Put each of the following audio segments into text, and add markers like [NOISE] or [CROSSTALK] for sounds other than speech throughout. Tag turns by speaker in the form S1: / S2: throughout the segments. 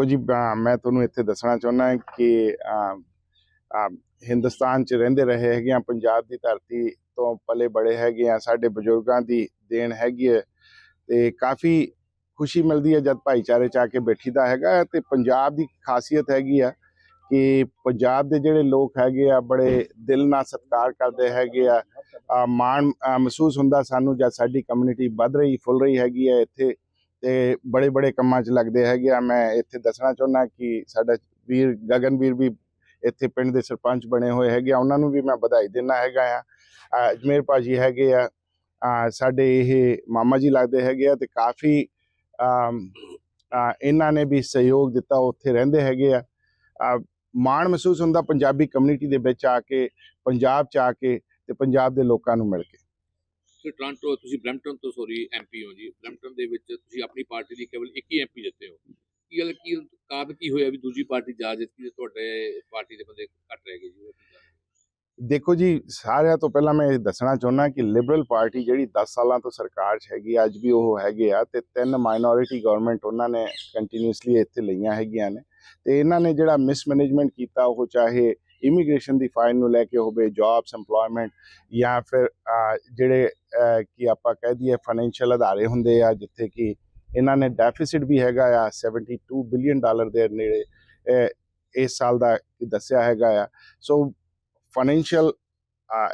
S1: ਦੇਖੋ ਜੀ ਮੈਂ ਤੁਹਾਨੂੰ ਇੱਥੇ ਦੱਸਣਾ ਚਾਹੁੰਦਾ ਕਿ ਹਿੰਦੁਸਤਾਨ 'ਚ ਰਹਿੰਦੇ ਰਹੇ ਹੈਗੇ ਆ ਪੰਜਾਬ ਦੀ ਧਰਤੀ ਤੋਂ ਪਲੇ ਬੜੇ ਹੈਗੇ ਆ ਸਾਡੇ ਬਜ਼ੁਰਗਾਂ ਦੀ ਦੇਣ ਹੈਗੀ ਹੈ ਤੇ ਕਾਫੀ ਖੁਸ਼ੀ ਮਿਲਦੀ ਹੈ ਜਦ ਭਾਈਚਾਰੇ 'ਚ ਆ ਕੇ ਬੈਠੀਦਾ ਹੈਗਾ ਤੇ ਪੰਜਾਬ ਦੀ ਖਾਸੀਅਤ ਹੈਗੀ ਆ ਕਿ ਪੰਜਾਬ ਦੇ ਜਿਹੜੇ ਲੋਕ ਹੈਗੇ ਆ, ਬੜੇ ਦਿਲ ਨਾਲ ਸਤਿਕਾਰ ਕਰਦੇ ਹੈਗੇ ਆ ਮਾਣ ਮਹਿਸੂਸ ਹੁੰਦਾ ਸਾਨੂੰ ਜਦ ਸਾਡੀ ਕਮਿਊਨਿਟੀ ਵੱਧ ਰਹੀ, ਫੁੱਲ ਰਹੀ ਹੈਗੀ ਹੈ ਇੱਥੇ। ਤੇ ਬੜੇ ਬੜੇ ਕੰਮਾਂ 'ਚ ਲੱਗਦੇ ਹੈਗੇ ਆ। ਮੈਂ ਇੱਥੇ ਦੱਸਣਾ ਚਾਹੁੰਦਾ ਕਿ ਸਾਡਾ ਵੀਰ ਗਗਨਵੀਰ ਵੀ ਇੱਥੇ ਪਿੰਡ ਦੇ ਸਰਪੰਚ ਬਣੇ ਹੋਏ ਹੈਗੇ ਆ। ਉਹਨਾਂ ਨੂੰ ਵੀ ਮੈਂ ਵਧਾਈ ਦਿੰਦਾ ਹੈਗਾ ਆ। ਅਹ ਅਜਮੇਰ ਭਾਜੀ ਹੈਗੇ ਆ। ਸਾਡੇ ਇਹ ਮਾਮਾ ਜੀ ਲੱਗਦੇ ਹੈਗੇ ਆ ਤੇ ਕਾਫੀ ਇਹਨਾਂ ਨੇ ਵੀ ਸਹਿਯੋਗ ਦਿੱਤਾ, ਉੱਥੇ ਰਹਿੰਦੇ ਹੈਗੇ ਆ। ਮਾਣ ਮਹਿਸੂਸ ਹੁੰਦਾ ਪੰਜਾਬੀ ਕਮਿਊਨਿਟੀ ਦੇ ਵਿੱਚ ਆ ਕੇ, ਪੰਜਾਬ 'ਚ ਆ ਕੇ ਤੇ ਪੰਜਾਬ ਦੇ ਲੋਕਾਂ ਨੂੰ ਮਿਲ ਕੇ।
S2: ਟੋਰਾਂਟੋ ਤੁਸੀਂ ਬ੍ਰੈਂਪਟਨ ਤੋਂ ਸੋਰੀ ਐਮਪੀ ਹੋ ਜੀ। ਬ੍ਰੈਂਪਟਨ ਦੇ ਵਿੱਚ ਤੁਸੀਂ ਆਪਣੀ ਪਾਰਟੀ ਦੀ ਕੇਵਲ ਇੱਕ ਹੀ ਐਮਪੀ ਜਿੱਤੇ ਹੋ। ਕੀ ਗੱਲ ਕੀ ਕਾਰਨ ਕੀ ਹੋਇਆ ਵੀ ਦੂਜੀ ਪਾਰਟੀ ਜਾ ਜਿੱਤੀ ਤੇ ਤੁਹਾਡੇ ਪਾਰਟੀ ਦੇ ਬੰਦੇ ਘੱਟ ਰਹਿ ਗਏ ਜੀ
S1: ਦੇਖੋ ਜੀ ਸਾਰਿਆਂ ਤੋਂ ਪਹਿਲਾਂ ਮੈਂ ਇਹ ਦੱਸਣਾ ਚਾਹੁੰਦਾ ਕਿ ਲਿਬਰਲ ਪਾਰਟੀ ਜਿਹੜੀ 10 ਸਾਲਾਂ ਤੋਂ ਸਰਕਾਰ 'ਚ ਹੈਗੀ ਆ, ਅੱਜ ਵੀ ਉਹ ਹੈਗੇ ਆ ਤੇ ਤਿੰਨ ਮਾਈਨੋਰਿਟੀ ਗਵਰਨਮੈਂਟ ਉਹਨਾਂ ਨੇ ਕੰਟੀਨਿਊਸਲੀ ਇੱਥੇ ਲਈਆਂ ਹੈਗੀਆਂ ਨੇ। ਤੇ ਇਹਨਾਂ ਨੇ ਜਿਹੜਾ ਮਿਸਮੈਨੇਜਮੈਂਟ ਕੀਤਾ ਉਹ ਚਾਹੇ ਇਮੀਗ੍ਰੇਸ਼ਨ ਦੀ ਫਾਈਲ ਨੂੰ ਲੈ ਕੇ ਹੋਵੇ ਜੌਬਸ ਏਮਪਲੋਇਮੈਂਟ ਜਾਂ ਫਿਰ ਜਿਹੜੇ ਕਿ ਆਪਾਂ ਕਹਿ ਦਈਏ ਫਾਈਨੈਂਸ਼ੀਅਲ ਅਦਾਰੇ ਹੁੰਦੇ ਆ, ਜਿੱਥੇ ਕਿ ਇਹਨਾਂ ਨੇ ਡੈਫਿਸਿਟ ਵੀ ਹੈਗਾ ਆ 72 ਬਿਲੀਅਨ ਡਾਲਰ ਦੇ ਨੇੜੇ ਇਸ ਸਾਲ ਦਾ ਦੱਸਿਆ ਹੈਗਾ ਆ। ਸੋ ਫਾਈਨੈਂਸ਼ੀਅਲ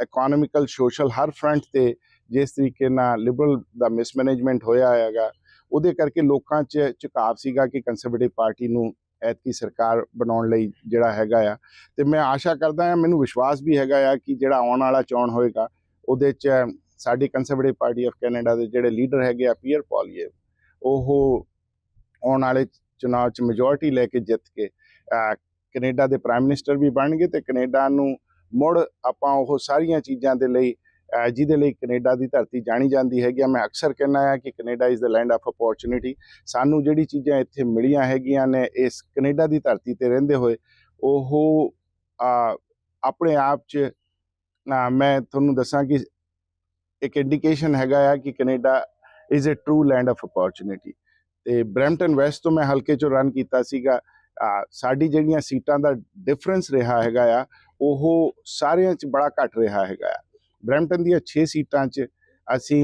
S1: ਇਕਨੋਮਿਕਲ ਸੋਸ਼ਲ ਹਰ ਫਰੰਟ ਤੇ ਜਿਸ ਤਰੀਕੇ ਨਾਲ ਲਿਬਰਲ ਦਾ ਮਿਸਮੈਨੇਜਮੈਂਟ ਹੋਇਆ ਹੈਗਾ, ਉਹਦੇ ਕਰਕੇ ਲੋਕਾਂ 'ਚ ਝੁਕਾਵ ਸੀਗਾ ਕਿ ਕੰਸਰਵੇਟਿਵ ਪਾਰਟੀ ਨੂੰ ਐਤਕੀ ਸਰਕਾਰ ਬਣਾਉਣ ਲਈ ਜਿਹੜਾ ਹੈਗਾ ਆ। ਤੇ ਮੈਂ ਆਸ਼ਾ ਕਰਦਾ ਹਾਂ ਮੈਨੂੰ ਵਿਸ਼ਵਾਸ ਵੀ ਹੈਗਾ ਆ ਕਿ ਜਿਹੜਾ ਆਉਣ ਵਾਲਾ ਚੋਣ ਹੋਏਗਾ ਉਹਦੇ 'ਚ ਸਾਡੀ ਕੰਜ਼ਰਵੇਟਿਵ ਪਾਰਟੀ ਆਫ ਕੈਨੇਡਾ ਦੇ ਜਿਹੜੇ ਲੀਡਰ ਹੈਗੇ ਆ ਪੀਅਰ ਪੋਲੀਏ ਉਹ ਆਉਣ ਵਾਲੇ ਚੁਣਾਵ 'ਚ ਮੈਜੋਰਟੀ ਲੈ ਕੇ ਜਿੱਤ ਕੇ ਅਹ, ਕੈਨੇਡਾ ਦੇ ਪ੍ਰਾਈਮ ਮਿਨਿਸਟਰ ਵੀ ਬਣਨਗੇ ਤੇ ਕੈਨੇਡਾ ਨੂੰ ਮੁੜ ਆਪਾਂ ਉਹ ਸਾਰੀਆਂ ਚੀਜ਼ਾਂ ਦੇ ਲਈ ਜਿਹਦੇ ਲਈ ਕੈਨੇਡਾ ਦੀ ਧਰਤੀ ਜਾਣੀ ਜਾਂਦੀ ਹੈਗੀ ਆ, ਮੈਂ ਅਕਸਰ ਕਹਿੰਦਾ ਆ ਕਿ Canada is the land of opportunity ਸਾਨੂੰ ਜਿਹੜੀ ਚੀਜ਼ਾਂ ਇੱਥੇ ਮਿਲੀਆਂ ਹੈਗੀਆਂ ਨੇ, ਇਸ ਕੈਨੇਡਾ ਦੀ ਧਰਤੀ ਤੇ ਰਹਿੰਦੇ ਹੋਏ, ਉਹ ਆਪਣੇ ਆਪ 'ਚ ਮੈਂ ਤੁਹਾਨੂੰ ਦੱਸਾਂ ਕਿ ਇੱਕ ਇੰਡੀਕੇਸ਼ਨ ਹੈਗਾ ਆ ਕਿ Canada is a true land of opportunity ਤੇ ਬ੍ਰੈਂਪਟਨ ਵੈਸਟ ਤੋਂ ਮੈਂ ਹਲਕੇ 'ਚੋਂ ਰਨ ਕੀਤਾ ਸੀਗਾ ਸਾਡੀ ਜਿਹੜੀਆਂ ਸੀਟਾਂ ਦਾ ਡਿਫਰੈਂਸ ਰਿਹਾ ਹੈਗਾ ਆ, ਉਹ ਸਾਰਿਆਂ 'ਚ ਬੜਾ ਘੱਟ ਰਿਹਾ ਹੈਗਾ ਆ। ਬ੍ਰੈਂਪਟਨ ਦੀਆਂ 6 ਸੀਟਾਂ 'ਚ ਅਸੀਂ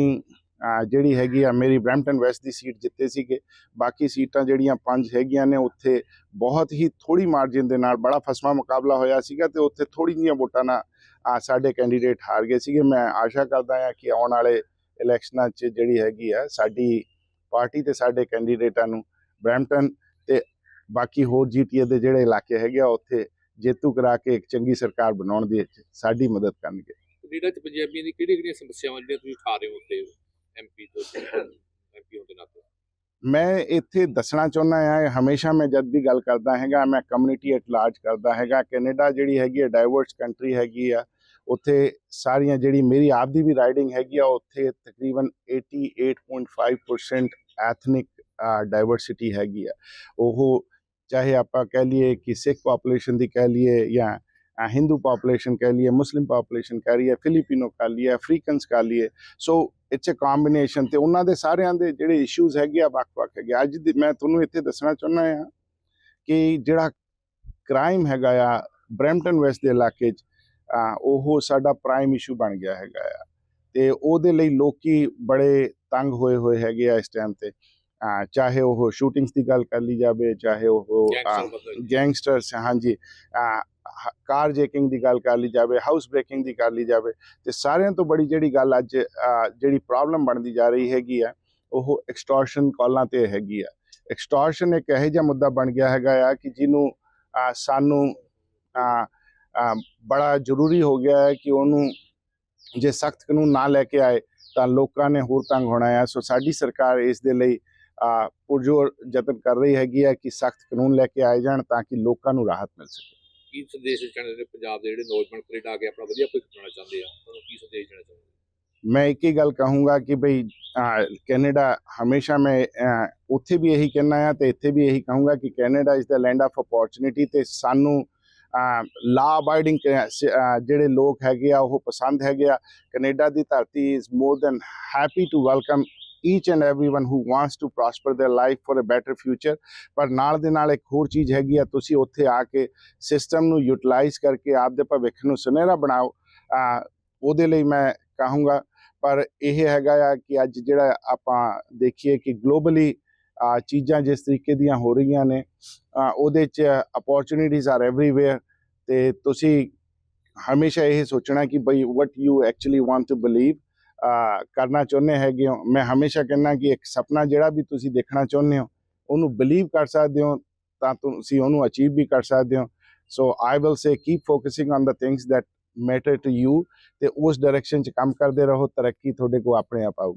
S1: ਜਿਹੜੀ ਹੈਗੀ ਆ, ਮੇਰੀ ਬ੍ਰੈਂਪਟਨ ਵੈਸਟ ਦੀ ਸੀਟ ਜਿੱਤੇ ਸੀਗੇ। ਬਾਕੀ ਸੀਟਾਂ ਜਿਹੜੀਆਂ ਪੰਜ ਹੈਗੀਆਂ ਨੇ, ਉੱਥੇ ਬਹੁਤ ਹੀ ਥੋੜੀ ਮਾਰਜਨ ਦੇ ਨਾਲ ਬੜਾ ਫਸਵਾ ਮੁਕਾਬਲਾ ਹੋਇਆ ਸੀਗਾ ਤੇ ਉੱਥੇ ਥੋੜੀ ਜਿਹੀਆਂ ਵੋਟਾਂ ਨਾਲ ਸਾਡੇ ਕੈਂਡੀਡੇਟ ਹਾਰ ਗਏ ਸੀਗੇ। ਮੈਂ ਆਸ਼ਾ ਕਰਦਾ ਹਾਂ ਕਿ ਆਉਣ ਵਾਲੇ ਇਲੈਕਸ਼ਨਾਂ 'ਚ ਜਿਹੜੀ ਹੈਗੀ ਆ, ਸਾਡੀ ਪਾਰਟੀ ਤੇ ਸਾਡੇ ਕੈਂਡੀਡੇਟਾਂ ਨੂੰ ਬ੍ਰੈਂਪਟਨ ਤੇ ਬਾਕੀ ਹੋਰ ਜੀਟੀਏ ਦੇ ਜਿਹੜੇ ਇਲਾਕੇ ਹੈਗੇ ਆ, ਉੱਥੇ ਜੇਤੂ ਕਰਾ ਕੇ ਇੱਕ ਚੰਗੀ ਸਰਕਾਰ ਬਣਾਉਣ ਦੀ ਸਾਡੀ ਮਦਦ ਕਰਨਗੇ।
S2: ਕੈਨੇਡਾ ਚ ਪੰਜਾਬੀਆਂ ਦੀ ਕਿਹੜੀਆਂ ਕਿਹੜੀਆਂ ਸਮੱਸਿਆਵਾਂ ਜਿਹੜੀਆਂ ਤੁਸੀਂ ਉਠਾ ਰਹੇ ਹੋ ਉੱਤੇ ਐਮਪੀ ਤੋਂ [COUGHS] ਐਮਪੀ ਹੋਣ ਦੇ ਨਾਤੇ?
S1: ਮੈਂ ਇੱਥੇ ਦੱਸਣਾ ਚਾਹੁੰਦਾ ਹਾਂ ਹਮੇਸ਼ਾ ਮੈਂ ਜਦ ਵੀ ਗੱਲ ਕਰਦਾ ਹੈਗਾ ਮੈਂ ਕਮਿਊਨਿਟੀ ਐਟ ਲਾਰਜ ਕਰਦਾ ਹੈਗਾ। ਕੈਨੇਡਾ ਜਿਹੜੀ ਹੈਗੀ ਹੈ ਡਾਈਵਰਸ ਕੰਟਰੀ ਹੈਗੀ ਆ। ਉੱਥੇ ਸਾਰੀਆਂ ਜਿਹੜੀ ਮੇਰੀ ਆਪ ਦੀ ਵੀ ਰਾਈਡਿੰਗ ਹੈਗੀ ਆ ਉੱਥੇ ਤਕਰੀਬਨ 88.5% ਐਥਨਿਕ ਡਾਈਵਰਸਿਟੀ ਹੈਗੀ ਆ। ਉਹ ਚਾਹੇ ਆਪਾਂ ਕਹਿ ਲਈਏ ਕਿ ਸਿੱਖ ਪੋਪੂਲੇਸ਼ਨ ਦੀ ਕਹਿ ਲਈਏ ਜਾਂ ਅ, ਹਿੰਦੂ ਪੋਪੂਲੇਸ਼ਨ ਕਹਿ ਲਈਏ ਮੁਸਲਿਮ ਪੋਪੂਲੇਸ਼ਨ ਕਹਿ ਲਈਏ ਫਿਲੀਪੀਨੋ ਕਹਿ ਲਈਏ ਅਫਰੀਕਨਸ ਕਹਿ ਲਈਏ ਸੋ ਇਟਸ ਅ ਕੰਬੀਨੇਸ਼ਨ ਤੇ ਉਹਨਾਂ ਦੇ ਸਾਰਿਆਂ ਦੇ ਜਿਹੜੇ ਇਸ਼ੂਜ਼ ਹੈਗੇ ਆ ਵੱਖ-ਵੱਖ ਹੈਗੇ ਆ। ਅੱਜ ਦੀ- ਮੈਂ ਤੁਹਾਨੂੰ ਇੱਥੇ ਦੱਸਣਾ ਚਾਹੁੰਦਾ ਹਾਂ ਕਿ ਜਿਹੜਾ ਕ੍ਰਾਈਮ ਹੈਗਾ ਆ ਬ੍ਰੈਂਪਟਨ ਵੈਸਟ ਦੇ ਇਲਾਕੇ 'ਚ ਉਹ ਸਾਡਾ ਪ੍ਰਾਈਮ ਇਸ਼ੂ ਬਣ ਗਿਆ ਹੈਗਾ ਆ ਤੇ ਉਹਦੇ ਲਈ ਲੋਕੀ ਬੜੇ ਤੰਗ ਹੋਏ ਹੋਏ ਹੈਗੇ ਆ ਇਸ ਟਾਈਮ ਤੇ ਚਾਹੇ ਉਹ ਸ਼ੂਟਿੰਗਸ ਦੀ ਗੱਲ ਕਰ ਲਈ ਜਾਵੇ ਚਾਹੇ ਉਹ ਗੈਂਗਸਟਰਸ ਹਾਂਜੀ ਕਾਰ ਜੈਕਿੰਗ ਦੀ ਗੱਲ ਕਰ ਲਈ ਜਾਵੇ ਹਾਊਸ ਬ੍ਰੇਕਿੰਗ ਦੀ ਕਰ ਲਈ ਜਾਵੇ ਤੇ ਸਾਰਿਆਂ ਤੋਂ ਬੜੀ ਜਿਹੜੀ ਗੱਲ ਅੱਜ ਜਿਹੜੀ ਪ੍ਰੋਬਲਮ ਬਣਦੀ ਜਾ ਰਹੀ ਹੈਗੀ ਆ ਉਹ ਐਕਸਟੋਰਸ਼ਨ ਕਾਲਾਂ ਤੇ ਹੈਗੀ ਆ। ਐਕਸਟੋਰਸ਼ਨ ਇੱਕ ਇਹੋ ਜਿਹਾ ਮੁੱਦਾ ਬਣ ਗਿਆ ਹੈਗਾ ਆ ਕਿ ਜਿਹਨੂੰ ਸਾਨੂੰ ਬੜਾ ਜ਼ਰੂਰੀ ਹੋ ਗਿਆ ਹੈ ਕਿ ਉਹਨੂੰ ਜੇ ਸਖਤ ਕਾਨੂੰਨ ਨਾ ਲੈ ਕੇ ਆਏ ਤਾਂ ਲੋਕਾਂ ਨੇ ਹੋਰ ਤੰਗ ਹੋਣਾ ਹੈ ਸੋ ਸਾਡੀ ਸਰਕਾਰ ਇਸ ਦੇ ਲਈ ਪੁਰਜੋਰ ਯਤਨ ਕਰ ਰਹੀ ਹੈਗੀ ਹੈ ਕਿ ਸਖਤ ਕਾਨੂੰਨ ਲੈ ਕੇ ਆਏ ਜਾਣ ਤਾਂ ਕਿ ਲੋਕਾਂ ਨੂੰ ਰਾਹਤ ਮਿਲ ਸਕੇ।
S2: ਕੀ ਸੰਦੇਸ਼ ਚਾਹੁੰਦੇ ਪੰਜਾਬ ਦੇ ਜਿਹੜੇ ਨੌਜਵਾਨ ਕੈਨੇਡਾ ਆ ਕੇ ਆਪਣਾ ਵਧੀਆ ਭਵਿੱਖ ਬਣਾਉਣਾ ਚਾਹੁੰਦੇ ਆ ਉਹਨਾਂ ਨੂੰ ਕੀ ਸੰਦੇਸ਼ ਦੇਣਾ ਚਾਹੁੰਦੇ
S1: ਮੈਂ ਇੱਕ ਹੀ ਗੱਲ ਕਹੂੰਗਾ ਕਿ ਭਈ ਕੈਨੇਡਾ ਹਮੇਸ਼ਾ ਮੈਂ ਉੱਥੇ ਵੀ ਇਹੀ ਕਹਿਣਾ ਆ ਤੇ ਇੱਥੇ ਵੀ ਇਹੀ ਕਹੂੰਗਾ ਕਿ Canada is the land of opportunity ਤੇ ਸਾਨੂੰ ਲਾ ਅਬਾਈਡਿੰਗ ਜਿਹੜੇ ਲੋਕ ਹੈਗੇ ਆ ਉਹ ਪਸੰਦ ਹੈਗੇ ਆ। ਕੈਨੇਡਾ ਦੀ ਧਰਤੀ is more than happy to welcome each and everyone who wants to prosper their life for a better future ਪਰ ਨਾਲ ਦੇ ਨਾਲ ਇੱਕ ਹੋਰ ਚੀਜ਼ ਹੈਗੀ ਆ ਤੁਸੀਂ ਉੱਥੇ ਆ ਕੇ ਸਿਸਟਮ ਨੂੰ ਯੂਟਿਲਾਈਜ਼ ਕਰਕੇ ਆਪਦੇ ਭਵਿੱਖ ਨੂੰ ਸੁਨਹਿਰਾ ਬਣਾਓ ਅਹ ਉਹਦੇ ਲਈ ਮੈਂ ਕਹੂੰਗਾ ਪਰ ਇਹ ਹੈਗਾ ਆ ਕਿ ਅੱਜ ਜਿਹੜਾ ਆਪਾਂ ਦੇਖੀਏ ਕਿ ਗਲੋਬਲੀ ਚੀਜ਼ਾਂ ਜਿਸ ਤਰੀਕੇ ਦੀਆਂ ਹੋ ਰਹੀਆਂ ਨੇ ਅਹ ਉਹਦੇ ਚ ਅਪੋਰਚੁਨਿਟੀਜ਼ ਆਰ ਐਵਰੀਵੇਅਰ ਤੇ ਤੁਸੀਂ ਹਮੇਸ਼ਾ ਇਹ ਸੋਚਣਾ ਕਿ ਬਈ what you actually want to believe ਕਰਨਾ ਚਾਹੁੰਦੇ ਹੈਗੇ ਹੋ, ਮੈਂ ਹਮੇਸ਼ਾ ਕਹਿੰਦਾ ਕਿ ਇੱਕ ਸੁਪਨਾ ਜਿਹੜਾ ਵੀ ਤੁਸੀਂ ਦੇਖਣਾ ਚਾਹੁੰਦੇ ਹੋ, ਉਹਨੂੰ ਬਲੀਵ ਕਰ ਸਕਦੇ ਹੋ, ਤਾਂ ਤੁਸੀਂ ਉਹਨੂੰ ਅਚੀਵ ਵੀ ਕਰ ਸਕਦੇ ਹੋ। So I will say keep focusing on the things that matter to you ਤੇ ਉਸ ਡਾਇਰੈਕਸ਼ਨ ਚ ਕੰਮ ਕਰਦੇ ਰਹੋ, ਤਰੱਕੀ ਤੁਹਾਡੇ ਕੋਲ ਆਪਣੇ ਆਪ ਆਊ